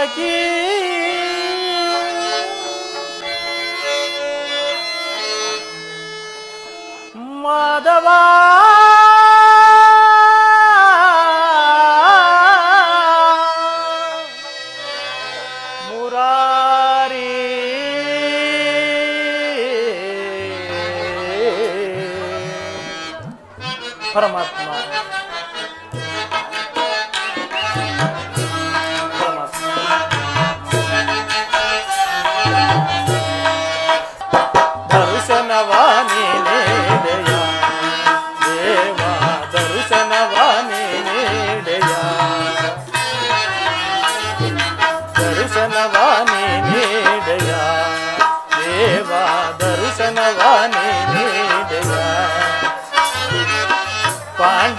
ದೇವಕಿ ಮಾಧವ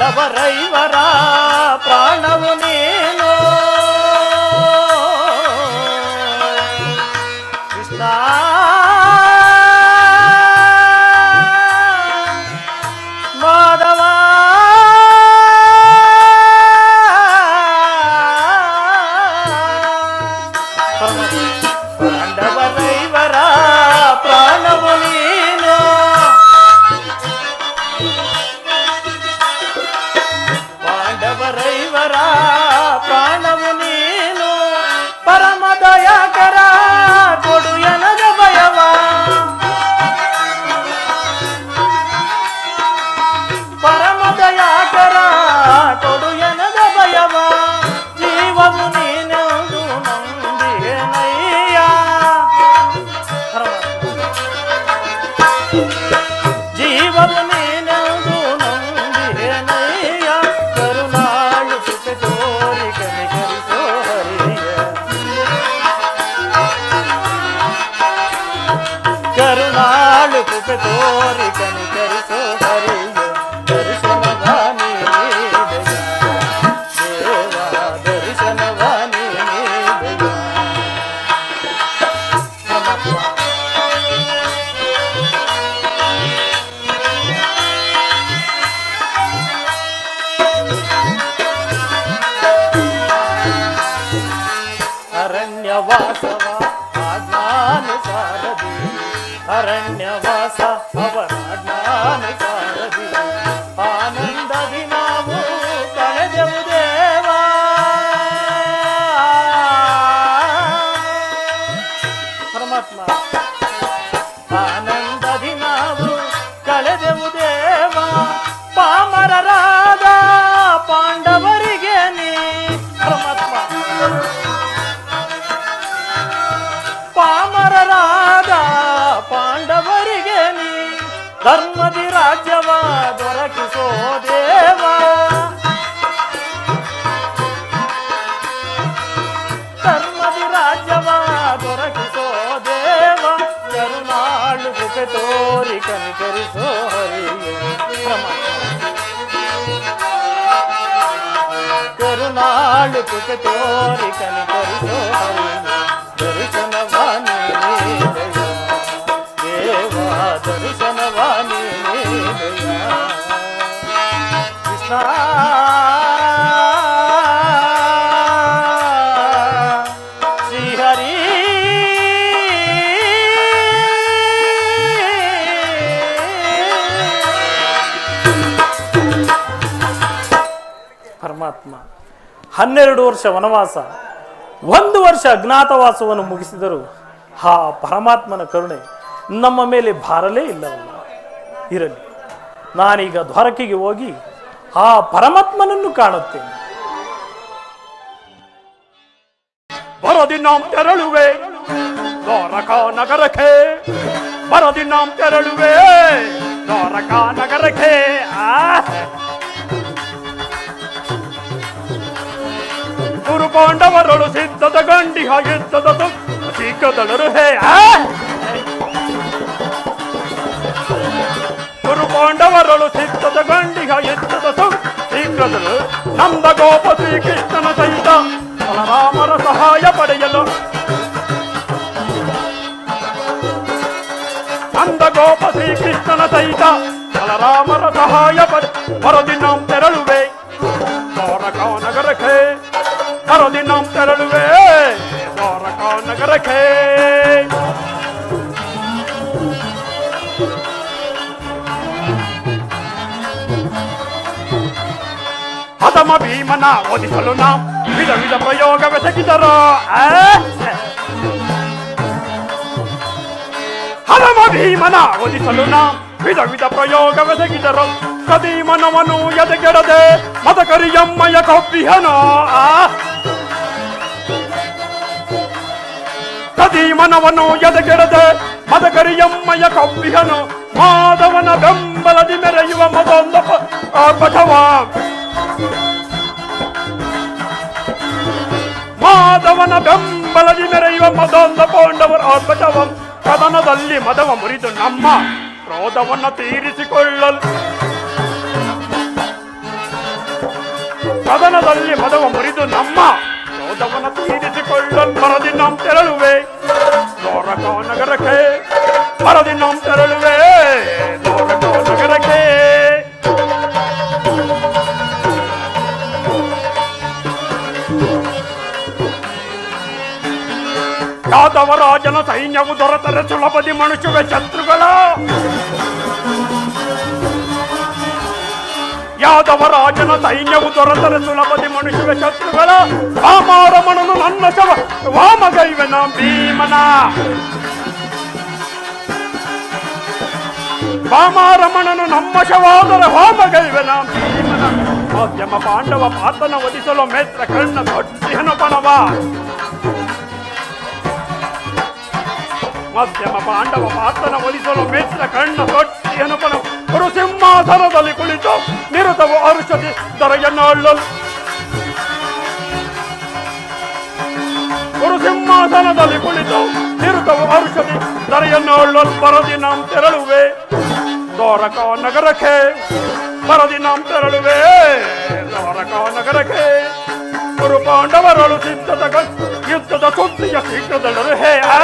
పాండవరైవరా ప్రాణవుని ಕರುಣಾಳು ಸುಖ ತೋರಿ ಕನಿಕರಿಸೋ ಹರಿಯ ದರ್ಶನವ ಅರಣ್ಯವಾಸ ಅವರ ಆಜ್ಞಾನುಸಾರದಿ ಆನಂದದಿ ನಾವು ಕಳೆದೆವು ದೇವ ಪರಮಾತ್ಮ ಆನಂದದಿ ನಾವು ಕಳೆದೆವು నాకు సోదేవా. ధర్మది రాజ్యమా దొరకు సోదేవా. కరుణాళ్ళు తోరి కనికరి సోహరి కరుణాళ్ళు తోరి కనికరి దర్శనవాణి దర్శనవాణి దయా ಪರಮಾತ್ಮ, ಹನ್ನೆರಡು ವರ್ಷ ವನವಾಸ, ಒಂದು ವರ್ಷ ಅಜ್ಞಾತವಾಸವನ್ನು ಮುಗಿಸಿದರು ಹಾ ಪರಮಾತ್ಮನ ಕರುಣೆ ನಮ್ಮ ಮೇಲೆ ಭಾರಲೇ ಇಲ್ಲವಲ್ಲ. ಇರಲಿ. ನಾನೀಗ ದ್ವಾರಕೆಗೆ ಹೋಗಿ ಆ ಪರಮಾತ್ಮನನ್ನು ಕಾಣುತ್ತೇನೆ. ಬರದಿ ನಾಂ ತೆರಳುವೆ. ದ್ವಾರಕಾ ನಗರಕ್ಕೆ. ಬರದಿ ನಾಂ ತೆರಳುವೆ. ದ್ವಾರಕಾ ನಗರಕ್ಕೆ. ಗುರು ಪಾಂಡವರಳು ಸಿದ್ಧದ ಗಂಡಿ ಹಾಗೆದ್ದದ ಸಿಕ್ಕದಳರು ಹೇ. ಆ. ಪಾಂಡವರಳು ಸಿದ್ಧದ ಗಂಡಿಗ ಎತ್ತದ ಶೀಘ್ರದಳು ನಂದ ಗೋಪ ಶ್ರೀಕೃಷ್ಣನ ಸಹಿತ ಬಲರಾಮರ ಸಹಾಯ ಪಡೆಯಲು ನಂದ ಗೋಪ ಶ್ರೀಕೃಷ್ಣನ ಸಹಿತ ಬಲರಾಮರ ಸಹಾಯ ಪಡೆ ಬರದಿ ನಾಂ ತೆರಳುವೆ ದ್ವಾರಕಾ ನಗರಕ್ಕೆ ಬರದಿ ನಾಂ ತೆರಳುವೆ ನಗರಕ್ಕೆ ಹತಮ ಭೀಮನ ಓದಿಸಲು ನಾವು ವಿಧ ವಿಧ ಪ್ರಯೋಗವೆಸಗಿದರು ಆ? ಹತಮ ಭೀಮನ ಓದಿಸಲು ನಾವು ವಿಧ ವಿಧ ಪ್ರಯೋಗವೆಸಗಿದರು ಕದೀಮನವನು ಎದೆಗೆಡದೆ ಮದಕರಿಯಮ್ಮಯ ಕೊಬ್ಬಿಹನೋ ಆ ಕದೀಮನವನು ಎದೆಗೆಡದೆ ಮದಕರಿಯಮ್ಮಯ ಕೊಬ್ಬಿಹನು ಮಾಧವನ ಬೆಂಬಲದಿ ಮೆರೆಯುವ ಮದೊಂದ ಆರ್ಭಟವ ಮಾಧವನ ಬೆಂಬಲದಿ ಮೆರೆಯುವ ಮದೊಂದ ಪಾಂಡವರ ಆರ್ಭಟವ ಕದನದಲ್ಲಿ ಮದವ ಮುರಿದು ನಮ್ಮ ಕ್ರೋಧವನ್ನ ತೀರಿಸಿಕೊಳ್ಳಲು. ಕದನದಲ್ಲಿ ಮದವ ಮುರಿದು ನಮ್ಮ ಕ್ರೋಧವನ್ನ ತೀರಿಸಿಕೊಳ್ಳಲು ಮರದಿ ನಾವು ತೆರಳುವೆ. ನಗರಕ್ಕೆ ಮರದಿ ನಾವು ತೆರಳುವೆ. ಯಾದವರಾಜನ ಸೈನ್ಯವು ದೊರೆತರೆ ಸುಲಭದಿ ಮನುಷ್ಯವೇ ಶತ್ರುಗಳ. ಯಾದವರಾಜನ ಸೈನ್ಯವು ದೊರೆತರೆ ಸುಲಭದಿ ಮನುಷ್ಯ ಶತ್ರುಗಳ. ವಾಮಾರಮಣನು ನನ್ನ ಶವ ವಾಮಗೈವನ ಭೀಮನ. ವಾಮಾರಮಣನು ನಮ್ಮ ಶವಾದರ ವಾಮಗೈವನ ಭೀಮನ. ಮಧ್ಯಮ ಪಾಂಡವ ಪಾತನ ಒದಿಸಲು ಮೇತ್ರ ಕಣ್ಣ ದೊಡ್ಡ ಮಧ್ಯಮ ಪಾಂಡವ ಪಾತ್ರನ ಒಲಿಸಲು ಮಿತ್ರ ಕಣ್ಣ ತೊಟ್ಟಿ ಅನುಪನ ಗುರು ಸಿಂಹಾಸನದಲ್ಲಿ ಕುಳಿತು ನಿರತವು ಅರುಷದಿ ದೊರೆಯನ್ನೊಳ್ಳಲು ಗುರು ಸಿಂಹಾಸನದಲ್ಲಿ ಕುಳಿತು ನಿರತವು ಅರುಷದಿ ದೊರೆಯನ್ನೊಳ್ಳಲು ಬರದಿ ನಾಂ ತೆರಳುವೆ. ದೋರಕ ನಗರಕ್ಕೆ. ಬರದಿ ನಾಂ ತೆರಳುವೆ. ದೋರಕ ನಗರಕ್ಕೆ. ಗುರು ಪಾಂಡವರಳು ಸಿದ್ಧದ ಯುದ್ಧದ ಸುದ್ದಿಯ ಶೀಘ್ರದಲ್ಲರು ಹೇ ಆ?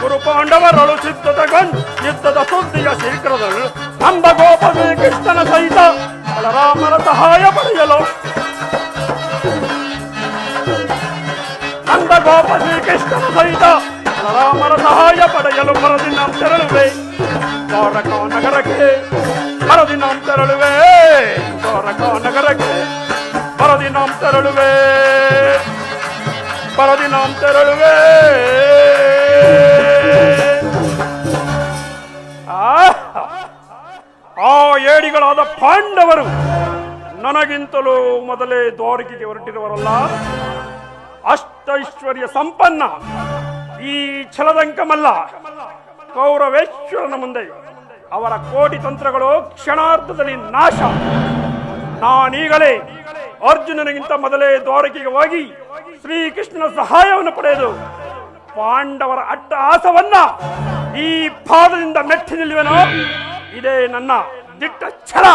ಗುರು ಪಾಂಡವರಳು ಸಿದ್ಧದ ಗನ್ ಯುದ್ಧದ ಸುದ್ದಿಯ ಶೀಘ್ರದಳು ನಂದ ಗೋಪ ಕೃಷ್ಣನ ಸಹಿತ ಬಲರಾಮನ ಸಹಾಯ ಪಡೆಯಲು ನಂದ ಗೋಪ ಶ್ರೀಕೃಷ್ಣನ ಸಹಿತ ಬಲರಾಮನ ಸಹಾಯ ಪಡೆಯಲು ಮರದಿ ನಾವು ತೆರಳುವೆ ದ್ವಾರಕ ನಗರಕ್ಕೆ ಮರದಿ ನಾವು ತೆರಳುವೆ ದ್ವಾರಕ ನಗರಕ್ಕೆ ಮರದಿ ನಾವು ತೆರಳುವೆ ತೆರಳುವೆ ಆ ಏಡಿಗಳಾದ ಪಾಂಡವರು ನನಗಿಂತಲೂ ಮೊದಲೇ ದ್ವಾರಕಿಗೆ ಹೊರಟಿರುವರಲ್ಲ. ಅಷ್ಟೈಶ್ವರ್ಯ ಸಂಪನ್ನ ಈ ಛಲದಂಕಮಲ್ಲ. ಕೌರವೇಶ್ವರನ ಮುಂದೆ ಅವರ ಕೋಟಿ ತಂತ್ರಗಳು ಕ್ಷಣಾರ್ಧದಲ್ಲಿ ನಾಶ. ನಾನೀಗಲೇ ಅರ್ಜುನನಿಗಿಂತ ಮೊದಲೇ ದ್ವಾರಕೆಗೆ ಹೋಗಿ ಶ್ರೀಕೃಷ್ಣನ ಸಹಾಯವನ್ನು ಪಡೆದು ಪಾಂಡವರ ಅಟ್ಟ ಆಸವನ್ನ ಈ ಪಾದದಿಂದ ಮೆಟ್ಟಿ ನಿಲ್ಲುವೆನೋ ಇದೇ ನನ್ನ ದಿಟ್ಟ ಛಲ.